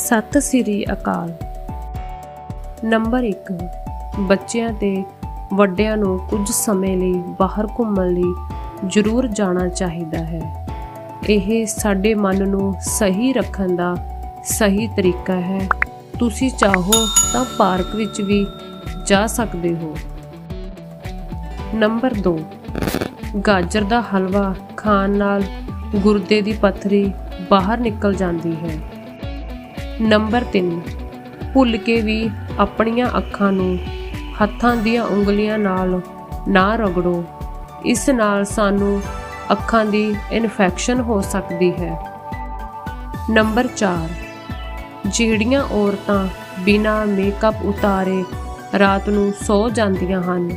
ਸਤਿ ਸ੍ਰੀ ਅਕਾਲ। Number 1 ਬੱਚਿਆਂ ਤੇ ਵੱਡਿਆਂ ਨੂੰ ਕੁਝ ਸਮੇਂ ਲਈ ਬਾਹਰ ਘੁੰਮਣ ਲਈ ਜ਼ਰੂਰ ਜਾਣਾ ਚਾਹੀਦਾ ਹੈ। ਇਹ ਸਾਡੇ ਮਨ ਨੂੰ ਸਹੀ ਰੱਖਣ ਦਾ ਸਹੀ ਤਰੀਕਾ ਹੈ। ਤੁਸੀਂ ਚਾਹੋ ਤਾਂ ਪਾਰਕ ਵਿੱਚ ਵੀ ਜਾ ਸਕਦੇ ਹੋ। ਨੰਬਰ 2 ਗਾਜਰ ਦਾ ਹਲਵਾ ਖਾਣ ਨਾਲ ਗੁਰਦੇ ਦੀ ਪੱਥਰੀ ਬਾਹਰ ਨਿਕਲ ਜਾਂਦੀ ਹੈ। ਨੰਬਰ 3 ਭੁੱਲ ਕੇ ਵੀ ਆਪਣੀਆਂ ਅੱਖਾਂ ਨੂੰ ਹੱਥਾਂ ਦੀਆਂ ਉਂਗਲੀਆਂ ਨਾਲ ਨਾ ਰਗੜੋ। ਇਸ ਨਾਲ ਸਾਨੂੰ ਅੱਖਾਂ ਦੀ ਇਨਫੈਕਸ਼ਨ ਹੋ ਸਕਦੀ ਹੈ। ਨੰਬਰ 4 ਜਿਹੜੀਆਂ ਔਰਤਾਂ ਬਿਨਾਂ ਮੇਕਅਪ ਉਤਾਰੇ ਰਾਤ ਨੂੰ ਸੌ ਜਾਂਦੀਆਂ ਹਨ,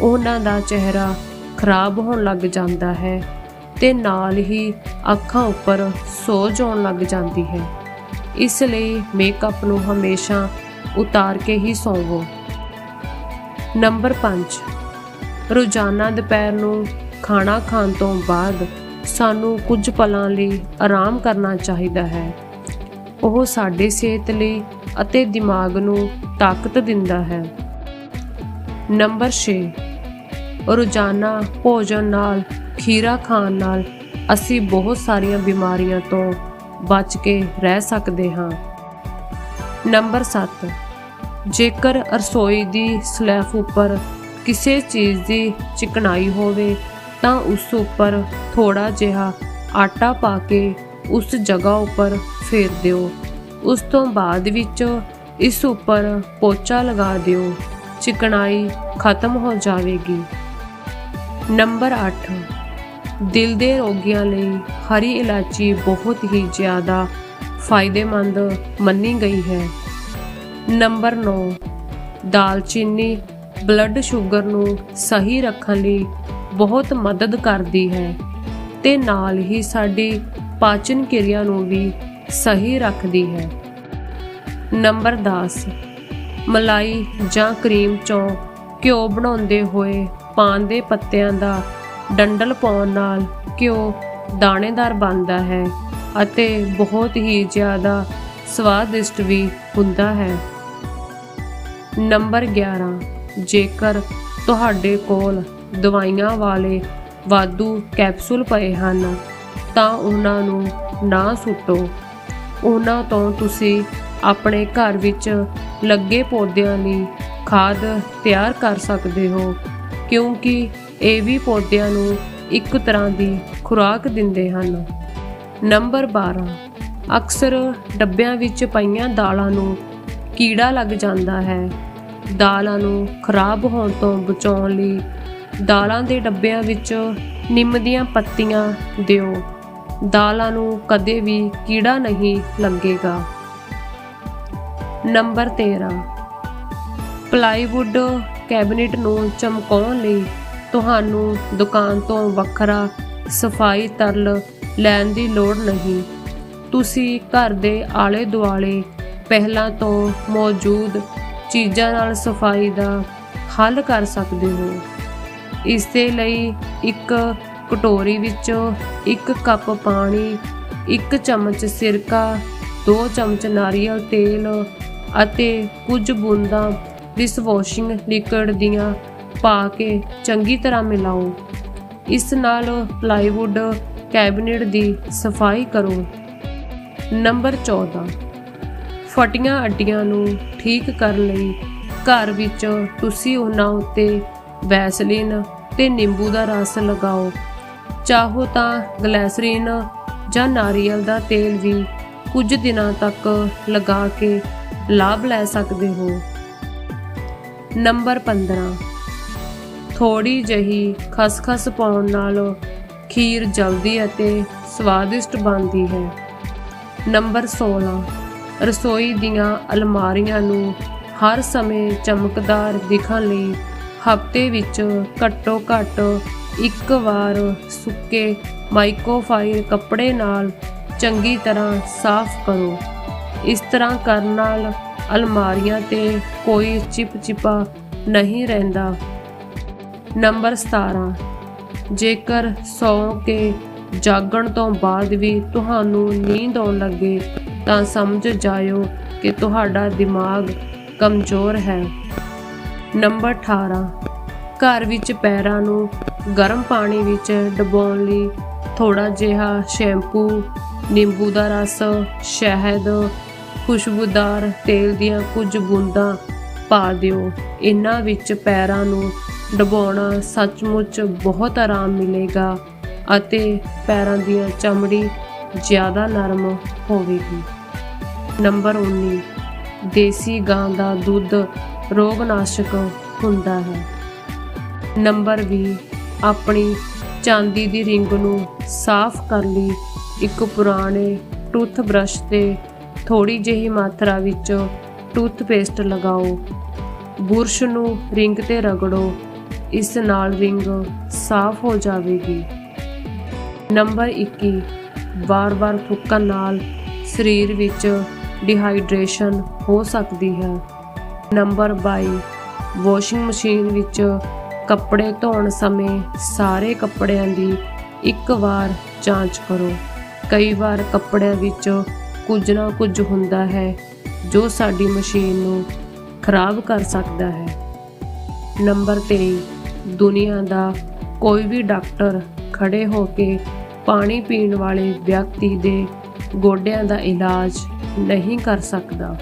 ਉਹਨਾਂ ਦਾ ਚਿਹਰਾ ਖਰਾਬ ਹੋਣ ਲੱਗ ਜਾਂਦਾ ਹੈ ਤੇ ਨਾਲ ਹੀ ਅੱਖਾਂ ਉੱਪਰ ਸੋਜ ਆਉਣ ਲੱਗ ਜਾਂਦੀ ਹੈ। ਇਸ ਲਈ ਮੇਕਅਪ ਨੂੰ ਹਮੇਸ਼ਾ ਉਤਾਰ ਕੇ ਹੀ ਸੌਵੋ। ਨੰਬਰ 5 ਰੋਜ਼ਾਨਾ ਦੁਪਹਿਰ ਨੂੰ ਖਾਣਾ ਖਾਣ ਤੋਂ ਬਾਅਦ ਸਾਨੂੰ ਕੁਝ ਪਲਾਂ ਲਈ ਆਰਾਮ ਕਰਨਾ ਚਾਹੀਦਾ ਹੈ। ਉਹ ਸਾਡੇ ਸਿਹਤ ਲਈ ਅਤੇ ਦਿਮਾਗ ਨੂੰ ਤਾਕਤ ਦਿੰਦਾ ਹੈ। ਨੰਬਰ 6 ਰੋਜ਼ਾਨਾ ਭੋਜਨ ਨਾਲ, ਖੀਰਾ ਖਾਣ ਨਾਲ ਅਸੀਂ ਬਹੁਤ ਸਾਰੀਆਂ ਬਿਮਾਰੀਆਂ ਤੋਂ ਬਚ ਕੇ ਰਹਿ ਸਕਦੇ ਹਾਂ। ਨੰਬਰ 7 ਜੇਕਰ ਰਸੋਈ ਦੀ ਸਲੈਫ ਉੱਪਰ ਕਿਸੇ ਚੀਜ਼ ਦੀ ਚਿਕਨਾਈ ਹੋਵੇ, ਤਾਂ ਉਸ ਉੱਪਰ ਥੋੜਾ ਜਿਹਾ ਆਟਾ ਪਾ ਕੇ ਉਸ ਜਗ੍ਹਾ ਉੱਪਰ ਫੇਰ ਦਿਓ। ਉਸ ਤੋਂ ਬਾਅਦ ਵਿੱਚ ਇਸ ਉੱਪਰ ਪੋਚਾ ਲਗਾ ਦਿਓ। ਚਿਕਨਾਈ ਖਤਮ ਹੋ ਜਾਵੇਗੀ। ਨੰਬਰ 8 ਦਿਲ ਦੇ ਰੋਗੀਆਂ ਲਈ ਹਰੀ ਇਲਾਚੀ ਬਹੁਤ ਹੀ ਜ਼ਿਆਦਾ ਫਾਇਦੇਮੰਦ ਮੰਨੀ ਗਈ ਹੈ। ਨੰਬਰ 9 ਦਾਲਚੀਨੀ ਬਲੱਡ ਸ਼ੂਗਰ ਨੂੰ ਸਹੀ ਰੱਖਣ ਲਈ ਬਹੁਤ ਮਦਦ ਕਰਦੀ ਹੈ ਤੇ ਨਾਲ ਹੀ ਸਾਡੀ ਪਾਚਨ ਕਿਰਿਆ ਨੂੰ ਵੀ ਸਹੀ ਰੱਖਦੀ ਹੈ। ਨੰਬਰ 10 ਮਲਾਈ ਜਾਂ ਕਰੀਮ ਚੋਂ ਘਿਓ ਬਣਾਉਂਦੇ ਹੋਏ ਪਾਨ ਦੇ ਪੱਤਿਆਂ ਦਾ ਡੰਡਲ ਪਾਉਣ ਨਾਲ ਘਿਓ ਦਾਣੇਦਾਰ ਬਣਦਾ ਹੈ ਅਤੇ ਬਹੁਤ ਹੀ ਜ਼ਿਆਦਾ ਸਵਾਦਿਸ਼ਟ ਵੀ ਹੁੰਦਾ ਹੈ। ਨੰਬਰ 11 ਜੇਕਰ ਤੁਹਾਡੇ ਕੋਲ ਦਵਾਈਆਂ ਵਾਲੇ ਵਾਧੂ ਕੈਪਸੂਲ ਪਏ ਹਨ, ਤਾਂ ਉਹਨਾਂ ਨੂੰ ਨਾ ਸੁੱਟੋ। ਉਹਨਾਂ ਤੋਂ ਤੁਸੀਂ ਆਪਣੇ ਘਰ ਵਿੱਚ ਲੱਗੇ ਪੌਦਿਆਂ ਲਈ ਖਾਦ ਤਿਆਰ ਕਰ ਸਕਦੇ ਹੋ, ਕਿਉਂਕਿ ਇਹ ਵੀ ਪੌਦਿਆਂ ਨੂੰ ਇੱਕ ਤਰ੍ਹਾਂ ਦੀ ਖੁਰਾਕ ਦਿੰਦੇ ਹਨ। ਨੰਬਰ 12 ਅਕਸਰ ਡੱਬਿਆਂ ਵਿੱਚ ਪਈਆਂ ਦਾਲਾਂ ਨੂੰ ਕੀੜਾ ਲੱਗ ਜਾਂਦਾ ਹੈ। ਦਾਲਾਂ ਨੂੰ ਖਰਾਬ ਹੋਣ ਤੋਂ ਬਚਾਉਣ ਲਈ ਦਾਲਾਂ ਦੇ ਡੱਬਿਆਂ ਵਿੱਚ ਨਿੰਮ ਦੀਆਂ ਪੱਤੀਆਂ ਦਿਓ। ਦਾਲਾਂ ਨੂੰ ਕਦੇ ਵੀ ਕੀੜਾ ਨਹੀਂ ਲੱਗੇਗਾ। ਨੰਬਰ 13 ਪਲਾਈਵੁੱਡ ਕੈਬਨਿਟ ਨੂੰ ਚਮਕਾਉਣ ਲਈ ਤੁਹਾਨੂੰ ਦੁਕਾਨ ਤੋਂ ਵੱਖਰਾ ਸਫ਼ਾਈ ਤਰਲ ਲੈਣ ਦੀ ਲੋੜ ਨਹੀਂ। ਤੁਸੀਂ ਘਰ ਦੇ ਆਲੇ ਦੁਆਲੇ ਪਹਿਲਾਂ ਤੋਂ ਮੌਜੂਦ ਚੀਜ਼ਾਂ ਨਾਲ ਸਫ਼ਾਈ ਦਾ ਹੱਲ ਕਰ ਸਕਦੇ ਹੋ। ਇਸ ਦੇ ਲਈ ਇੱਕ ਕਟੋਰੀ ਵਿੱਚੋਂ ਇੱਕ ਕੱਪ ਪਾਣੀ, ਇੱਕ ਚਮਚ ਸਿਰਕਾ, ਦੋ ਚਮਚ ਨਾਰੀਅਲ ਤੇਲ ਅਤੇ ਕੁਝ ਬੂੰਦਾਂ ਡਿਸ਼ਵਾਸ਼ਿੰਗ ਲਿਕਵਿਡ ਦੀਆਂ ਪਾ ਕੇ ਚੰਗੀ ਤਰ੍ਹਾਂ ਮਿਲਾਓ। ਇਸ ਨਾਲ ਪਲਾਈਵੁੱਡ ਕੈਬਨਿਟ ਦੀ ਸਫ਼ਾਈ ਕਰੋ। ਨੰਬਰ 14 ਫਟੀਆਂ ਅੱਡੀਆਂ ਨੂੰ ਠੀਕ ਕਰਨ ਲਈ ਘਰ ਵਿੱਚ ਤੁਸੀਂ ਉਹਨਾਂ ਉੱਤੇ ਵੈਸਲੀਨ ਤੇ ਨਿੰਬੂ ਦਾ ਰਸ ਲਗਾਓ। ਚਾਹੋ ਤਾਂ ਗਲੈਸਰੀਨ ਜਾਂ ਨਾਰੀਅਲ ਦਾ ਤੇਲ ਵੀ ਕੁਝ ਦਿਨਾਂ ਤੱਕ ਲਗਾ ਕੇ ਲਾਭ ਲੈ ਸਕਦੇ ਹੋ। ਨੰਬਰ 15 ਥੋੜੀ ਜਹੀ ਖਸਖਸ ਪਾਉਣ ਨਾਲ ਖੀਰ ਜਲਦੀ ਅਤੇ ਸਵਾਦਿਸ਼ਟ ਬਣਦੀ ਹੈ। ਨੰਬਰ 16 ਰਸੋਈ ਦੀਆਂ ਅਲਮਾਰੀਆਂ ਨੂੰ ਹਰ ਸਮੇਂ ਚਮਕਦਾਰ ਦਿਖਣ ਲਈ ਹਫ਼ਤੇ ਵਿੱਚ ਘੱਟੋ ਘੱਟ ਇੱਕ ਵਾਰ ਸੁੱਕੇ ਮਾਈਕੋਫਾਈਲ ਕੱਪੜੇ ਨਾਲ ਚੰਗੀ ਤਰ੍ਹਾਂ ਸਾਫ਼ ਕਰੋ। ਇਸ ਤਰ੍ਹਾਂ ਕਰਨ ਨਾਲ ਅਲਮਾਰੀਆਂ ਤੇ ਕੋਈ ਚਿਪਚਿਪਾ ਨਹੀਂ ਰਹਿੰਦਾ। ਨੰਬਰ 17 ਜੇਕਰ ਸੌਂ ਕੇ ਜਾਗਣ ਤੋਂ ਬਾਅਦ ਵੀ ਤੁਹਾਨੂੰ ਨੀਂਦ ਆਉਣ ਲੱਗੇ, ਤਾਂ ਸਮਝ ਜਾਇਓ ਕਿ ਤੁਹਾਡਾ ਦਿਮਾਗ ਕਮਜ਼ੋਰ ਹੈ। ਨੰਬਰ 18 ਘਰ ਵਿੱਚ ਪੈਰਾਂ ਨੂੰ ਗਰਮ ਪਾਣੀ ਵਿੱਚ ਡੁਬੋਣ ਲਈ ਥੋੜਾ ਜਿਹਾ ਸ਼ੈਂਪੂ, ਨਿੰਬੂ ਦਾ ਰਸ, ਸ਼ਹਿਦ, ਖੁਸ਼ਬੂਦਾਰ ਤੇਲ ਦੀਆਂ ਕੁਝ ਬੂੰਦਾਂ ਪਾ ਦਿਓ। ਇਹਨਾਂ ਵਿੱਚ ਪੈਰਾਂ ਨੂੰ ਡਬਾਉਣਾ ਸੱਚਮੁੱਚ ਬਹੁਤ ਆਰਾਮ ਮਿਲੇਗਾ ਅਤੇ ਪੈਰਾਂ ਦੀਆਂ ਚਮੜੀ ਜ਼ਿਆਦਾ ਨਰਮ ਹੋਵੇਗੀ। ਨੰਬਰ 19 ਦੇਸੀ ਗਾਂ ਦਾ ਦੁੱਧ ਰੋਗਨਾਸ਼ਕ ਹੁੰਦਾ ਹੈ। ਨੰਬਰ 20 ਆਪਣੀ ਚਾਂਦੀ ਦੀ ਰਿੰਗ ਨੂੰ ਸਾਫ਼ ਕਰ ਲਈ। ਇੱਕ ਪੁਰਾਣੇ ਟੂਥ ਬ੍ਰਸ਼ ਤੇ ਥੋੜੀ ਜਿਹੀ ਮਾਤਰਾ ਵਿੱਚ ਟੂਥਪੇਸਟ ਲਗਾਓ। ਬੁਰਸ਼ ਨੂੰ ਰਿੰਗ ਤੇ ਰਗੜੋ। ਇਸ ਨਾਲ ਰਿੰਗ ਸਾਫ਼ ਹੋ ਜਾਵੇਗੀ। ਨੰਬਰ 21 ਵਾਰ-ਵਾਰ ਫੁੱਕਣ ਨਾਲ ਸਰੀਰ ਵਿੱਚ ਡਿਹਾਈਡਰੇਸ਼ਨ ਹੋ ਸਕਦੀ ਹੈ। ਨੰਬਰ 22 ਵਾਸ਼ਿੰਗ ਮਸ਼ੀਨ ਵਿੱਚ ਕੱਪੜੇ ਧੋਣ ਸਮੇਂ ਸਾਰੇ ਕੱਪੜਿਆਂ ਦੀ ਇੱਕ ਵਾਰ ਜਾਂਚ ਕਰੋ। ਕਈ ਵਾਰ ਕੱਪੜਿਆਂ ਵਿੱਚ ਕੁਝ ਨਾ ਕੁਝ ਹੁੰਦਾ ਹੈ ਜੋ ਸਾਡੀ ਮਸ਼ੀਨ ਨੂੰ ਖਰਾਬ ਕਰ ਸਕਦਾ ਹੈ। ਨੰਬਰ 23 ਦੁਨੀਆ ਦਾ ਕੋਈ ਵੀ ਡਾਕਟਰ ਖੜੇ ਹੋ ਕੇ ਪਾਣੀ ਪੀਣ ਵਾਲੇ ਵਿਅਕਤੀ ਦੇ ਗੋਡਿਆਂ ਦਾ ਇਲਾਜ ਨਹੀਂ ਕਰ ਸਕਦਾ।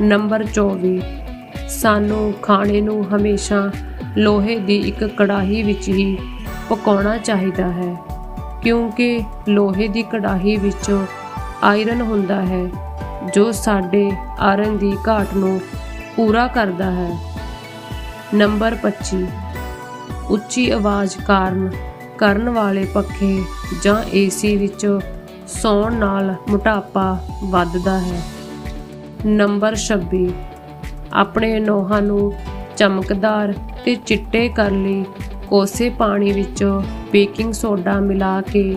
ਨੰਬਰ 24 ਸਾਨੂੰ ਖਾਣੇ ਨੂੰ ਹਮੇਸ਼ਾ ਲੋਹੇ ਦੀ ਇੱਕ ਕੜਾਹੀ ਵਿੱਚ ਹੀ ਪਕਾਉਣਾ ਚਾਹੀਦਾ ਹੈ, ਕਿਉਂਕਿ ਲੋਹੇ ਦੀ ਕੜਾਹੀ ਵਿੱਚ ਆਇਰਨ ਹੁੰਦਾ ਹੈ, ਜੋ ਸਾਡੇ ਆਇਰਨ ਦੀ ਘਾਟ ਨੂੰ ਪੂਰਾ ਕਰਦਾ ਹੈ। ਨੰਬਰ 25 ਉੱਚੀ ਆਵਾਜ਼ ਕਾਰਨ ਕਰਨ ਵਾਲੇ ਪੱਖੇ ਜਾਂ ਏਸੀ ਵਿੱਚ ਸੌਣ ਨਾਲ ਮੋਟਾਪਾ ਵੱਧਦਾ ਹੈ। ਨੰਬਰ 26 ਆਪਣੇ ਨੋਹਾਂ ਨੂੰ ਚਮਕਦਾਰ ਤੇ ਚਿੱਟੇ ਕਰਨ ਲਈ ਕੋਸੇ ਪਾਣੀ ਵਿੱਚ ਬੇਕਿੰਗ ਸੋਡਾ ਮਿਲਾ ਕੇ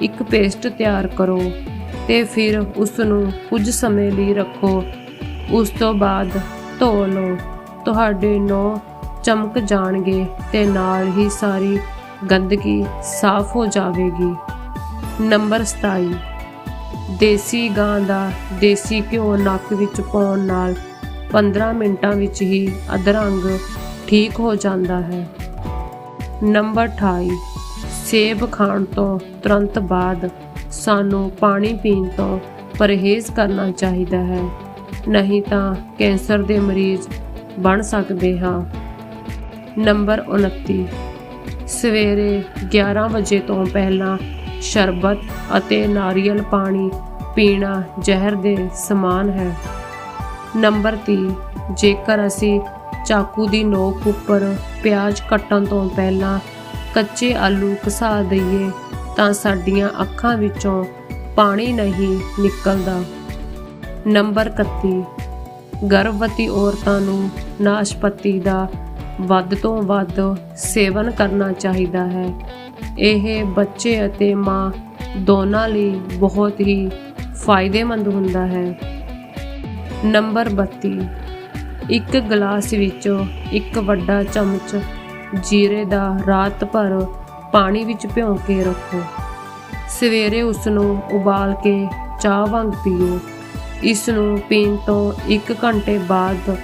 ਇੱਕ ਪੇਸਟ ਤਿਆਰ ਕਰੋ ਤੇ ਫਿਰ ਉਸ ਨੂੰ ਕੁਝ ਸਮੇਂ ਲਈ ਰੱਖੋ। ਉਸ ਤੋਂ ਬਾਅਦ ਧੋ ਲਓ। ਤੁਹਾਡੇ ਨੋਹ ਚਮਕ ਜਾਣਗੇ ਤੇ ਨਾਲ ਹੀ ਸਾਰੀ ਗੰਦਗੀ ਸਾਫ਼ ਹੋ ਜਾਵੇਗੀ। ਨੰਬਰ 27 ਦੇਸੀ ਗਾਂ ਦਾ ਦੇਸੀ ਘਿਓ ਨੱਕ ਵਿੱਚ ਪਾਉਣ ਨਾਲ 15 ਮਿੰਟਾਂ ਵਿੱਚ ਹੀ ਅਧਰੰਗ ਠੀਕ ਹੋ ਜਾਂਦਾ ਹੈ। ਨੰਬਰ 28 ਸੇਬ ਖਾਣ ਤੋਂ ਤੁਰੰਤ ਬਾਅਦ ਸਾਨੂੰ ਪਾਣੀ ਪੀਣ ਤੋਂ ਪਰਹੇਜ਼ ਕਰਨਾ ਚਾਹੀਦਾ ਹੈ। ਨਹੀਂ ਤਾਂ ਕੈਂਸਰ ਦੇ ਮਰੀਜ਼ ਬਣ ਸਕਦੇ ਹਾਂ। ਨੰਬਰ 29 ਸਵੇਰੇ 11 ਵਜੇ ਤੋਂ ਪਹਿਲਾਂ ਸ਼ਰਬਤ ਅਤੇ ਨਾਰੀਅਲ ਪਾਣੀ ਪੀਣਾ ਜ਼ਹਿਰ ਦੇ ਸਮਾਨ ਹੈ। ਨੰਬਰ 30 ਜੇਕਰ ਅਸੀਂ ਚਾਕੂ ਦੀ ਨੋਕ ਉੱਪਰ ਪਿਆਜ਼ ਕੱਟਣ ਤੋਂ ਪਹਿਲਾਂ ਕੱਚੇ ਆਲੂ ਘਸਾ ਦਈਏ, ਤਾਂ ਸਾਡੀਆਂ ਅੱਖਾਂ ਵਿੱਚੋਂ ਪਾਣੀ ਨਹੀਂ ਨਿਕਲਦਾ। ਨੰਬਰ 31 ਗਰਭਵਤੀ ਔਰਤਾਂ ਨੂੰ ਨਾਸ਼ਪਤੀ ਦਾ ਵੱਧ ਤੋਂ ਵੱਧ ਸੇਵਨ ਕਰਨਾ ਚਾਹੀਦਾ ਹੈ। ਇਹ ਬੱਚੇ ਅਤੇ ਮਾਂ ਦੋਨਾਂ ਲਈ ਬਹੁਤ ਹੀ ਫਾਇਦੇਮੰਦ ਹੁੰਦਾ ਹੈ। ਨੰਬਰ 32 ਇੱਕ ਗਲਾਸ ਵਿੱਚ ਇੱਕ ਵੱਡਾ ਚਮਚ ਜੀਰੇ ਦਾ ਰਾਤ ਭਰ ਪਾਣੀ ਵਿੱਚ ਭਿਓ ਕੇ ਰੱਖੋ। ਸਵੇਰੇ ਉਸ ਨੂੰ ਉਬਾਲ ਕੇ ਚਾਹ ਵਾਂਗ ਪੀਓ। ਇਸ ਨੂੰ ਪੀਣ ਤੋਂ 1 ਘੰਟੇ ਬਾਅਦ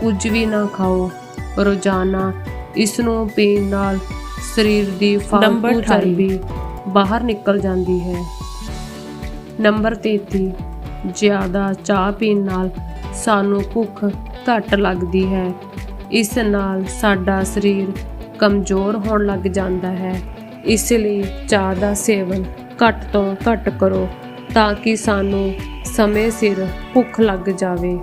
ਕੁਝ ਵੀ ਨਾ ਖਾਓ। ਰੋਜ਼ਾਨਾ ਇਸ ਨੂੰ ਪੀਣ ਨਾਲ ਸਰੀਰ ਦੀ ਫਾਲਤੂ ਚਰਬੀ ਬਾਹਰ ਨਿਕਲ ਜਾਂਦੀ ਹੈ। ਨੰਬਰ 33 ਜ਼ਿਆਦਾ ਚਾਹ ਪੀਣ ਨਾਲ ਸਾਨੂੰ ਭੁੱਖ ਘੱਟ ਲੱਗਦੀ ਹੈ। ਇਸ ਨਾਲ ਸਾਡਾ ਸਰੀਰ ਕਮਜ਼ੋਰ ਹੋਣ ਲੱਗ ਜਾਂਦਾ ਹੈ। ਇਸ ਲਈ ਚਾਹ ਦਾ ਸੇਵਨ ਘੱਟ ਤੋਂ ਘੱਟ ਕਰੋ ਤਾਂ ਕਿ ਸਾਨੂੰ ਸਮੇਂ ਸਿਰ ਭੁੱਖ ਲੱਗ ਜਾਵੇ।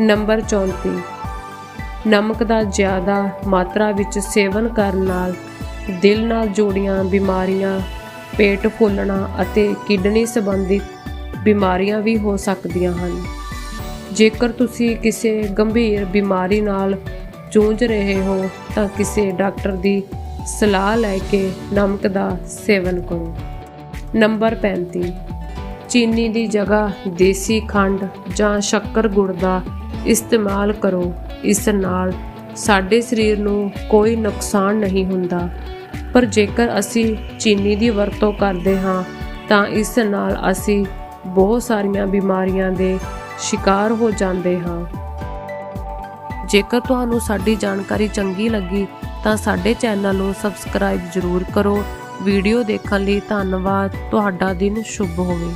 ਨੰਬਰ 34 ਨਮਕ ਦਾ ਜ਼ਿਆਦਾ ਮਾਤਰਾ ਵਿੱਚ ਸੇਵਨ ਕਰਨ ਨਾਲ ਦਿਲ ਨਾਲ ਜੁੜੀਆਂ ਬਿਮਾਰੀਆਂ, ਪੇਟ ਫੁੱਲਣਾ ਅਤੇ ਕਿਡਨੀ ਸੰਬੰਧਿਤ ਬਿਮਾਰੀਆਂ ਵੀ ਹੋ ਸਕਦੀਆਂ ਹਨ। ਜੇਕਰ ਤੁਸੀਂ ਕਿਸੇ ਗੰਭੀਰ ਬਿਮਾਰੀ ਨਾਲ ਜੂਝ ਰਹੇ ਹੋ, ਤਾਂ ਕਿਸੇ ਡਾਕਟਰ ਦੀ ਸਲਾਹ ਲੈ ਕੇ ਨਮਕ ਦਾ ਸੇਵਨ ਕਰੋ। ਨੰਬਰ 35 ਚੀਨੀ ਦੀ ਜਗ੍ਹਾ ਦੇਸੀ ਖੰਡ ਜਾਂ ਸ਼ੱਕਰ ਗੁੜ ਦਾ ਇਸਤੇਮਾਲ ਕਰੋ। ਇਸ ਨਾਲ ਸਾਡੇ ਸਰੀਰ ਨੂੰ ਕੋਈ ਨੁਕਸਾਨ ਨਹੀਂ ਹੁੰਦਾ। ਪਰ ਜੇਕਰ ਅਸੀਂ ਚੀਨੀ ਦੀ ਵਰਤੋਂ ਕਰਦੇ ਹਾਂ, ਤਾਂ ਇਸ ਨਾਲ ਅਸੀਂ ਬਹੁਤ ਸਾਰੀਆਂ ਬਿਮਾਰੀਆਂ ਦੇ ਸ਼ਿਕਾਰ ਹੋ ਜਾਂਦੇ ਹਾਂ। ਜੇਕਰ ਤੁਹਾਨੂੰ ਸਾਡੀ ਜਾਣਕਾਰੀ ਚੰਗੀ ਲੱਗੀ, ਤਾਂ ਸਾਡੇ ਚੈਨਲ ਨੂੰ ਸਬਸਕ੍ਰਾਈਬ ਜ਼ਰੂਰ ਕਰੋ। ਵੀਡੀਓ ਦੇਖਣ ਲਈ ਧੰਨਵਾਦ। ਤੁਹਾਡਾ ਦਿਨ ਸ਼ੁਭ ਹੋਵੇ।